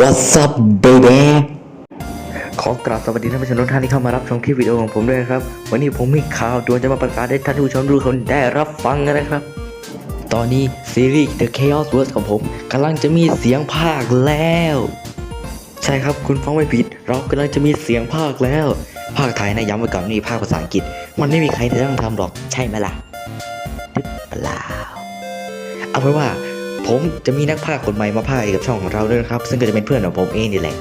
What's up baby ขอกราบสวัสดีท่านผู้ชมทุกท่านที่เข้ามารับชมคลิปวิดีโอของผมด้วยนะครับ วันนี้ผมมีข่าวด่วนจะมาประกาศให้ท่านผู้ชมทุกคนได้รับฟังกันนะครับ ตอนนี้ซีรีส์ The Chaos World ของผมกำลังจะมีเสียงภาคแล้ว ใช่ครับคุณฟังไม่ผิด เรากำลังจะมีเสียงภาคแล้ว ภาคไทยนะย้ำไว้ก่อนนี่ภาคภาษาอังกฤษ มันไม่มีใครจะต้องทำหรอกใช่ไหมล่ะหรือเปล่าเอาไว้ว่า ผมจะมีนักพากย์คนใหม่มาพากย์กับช่องของเราด้วยนะครับ ซึ่งก็จะเป็นเพื่อนของผมเองนี่แหละ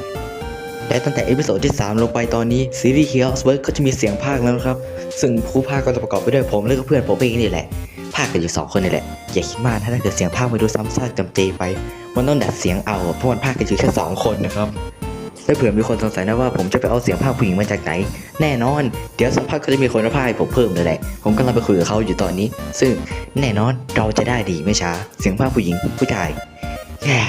และตั้งแต่เอพิโซดที่ 3 ลงไปตอนนี้ซีรีส์เคียร์สเวิร์ก็จะมีเสียงพากย์แล้วนะครับ ซึ่งผู้พากย์ก็จะประกอบไปด้วยผมและก็เพื่อนผมเองนี่แหละ พากย์กันอยู่ 2 คนนี่แหละ อย่าคิดมากถ้าเกิดเสียงพากย์ไปดูซ้ำซากจำเจไป มันต้องดัดเสียงเอาเพราะมันพากย์กันอยู่แค่2คนนะครับ และเผื่อมีคนสงสัยนะว่าผมจะไปเอาเสียงพากย์ผู้หญิงมาจากไหน แน่นอน เดี๋ยวสักพักก็จะมีคนมาพากย์ให้ผมเพิ่มเลยแหละ ผมกำลังไปคุยกับเขาอยู่ตอนนี้ ซึ่งแน่นอนเราจะได้ดีไม่ช้า เสียงพากย์ผู้หญิงผู้ชายแย่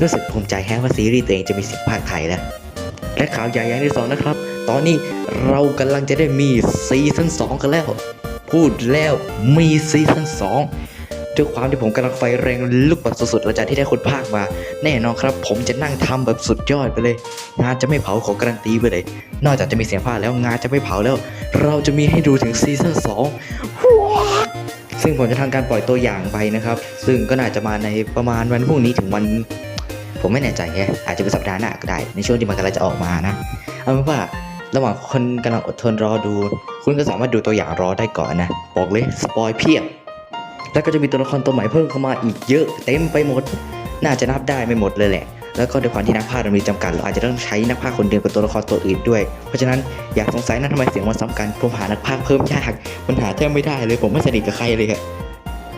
รู้สึกภูมิใจแฮะว่าซีรีส์ตัวเองจะมีเสียงพากย์ไทยแล้ว และข่าวใหญ่อย่างที่สองนะครับ ตอนนี้เรากำลังจะได้มีซีซั่น2กันแล้ว พูดแล้วมีซีซั่น2 ด้วยความที่ผมกำลังไฟแรงลุกแบบสุดๆหลังจากที่ได้คนภาคมา แน่นอนครับ ผมจะนั่งทำแบบสุดยอดไปเลย งานจะไม่เผาขอการันตีไปเลย นอกจากจะมีเสียงภาคแล้วงานจะไม่เผาแล้ว เราจะมีให้ดูถึงซีซั่น2ซึ่งผมจะทำการปล่อยตัวอย่างไปนะครับ ซึ่งก็น่าจะมาในประมาณวันพรุ่งนี้ถึงวัน ผมไม่แน่ใจแฮะอาจจะเป็นสัปดาห์หน้าก็ได้ ในช่วงที่มันกำลังจะออกมานะเอาเป็นว่าระหว่างคนกำลังอดทนรอดู คุณก็สามารถดูตัวอย่างรอได้ก่อนนะ บอกเลยสปอยเพียบ แล้วก็จะมีตัวละครตัวใหม่เพิ่มเข้ามาอีกเยอะเต็มไปหมด น่าจะนับได้ไม่หมดเลยแหละ แล้วก็ด้วยความที่นักพากย์เรามีจำกัดเราอาจจะต้องใช้นักพากย์คนเดียวกับตัวละครตัวอื่นด้วย เพราะฉะนั้นอย่าสงสัยนะทำไมเสียงมันซ้ำกันผมหานักพากย์เพิ่มยากมันหาแทบไม่ได้เลยผมไม่สนิทกับใครเลยอะ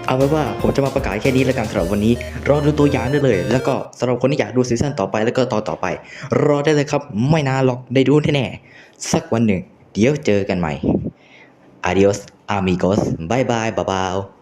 เอาไว้ว่าผมจะมาประกาศแค่นี้แล้วกันสำหรับวันนี้ รอดูตัวอย่างได้เลย แล้วก็สำหรับคนที่อยากดูซีซั่นต่อไปแล้วก็ตอนต่อไป รอได้เลยครับ ไม่นานหรอกได้ดูแน่ๆสักวันหนึ่ง เดี๋ยวเจอกันใหม่ adios amigos bye bye บ๊ายบาย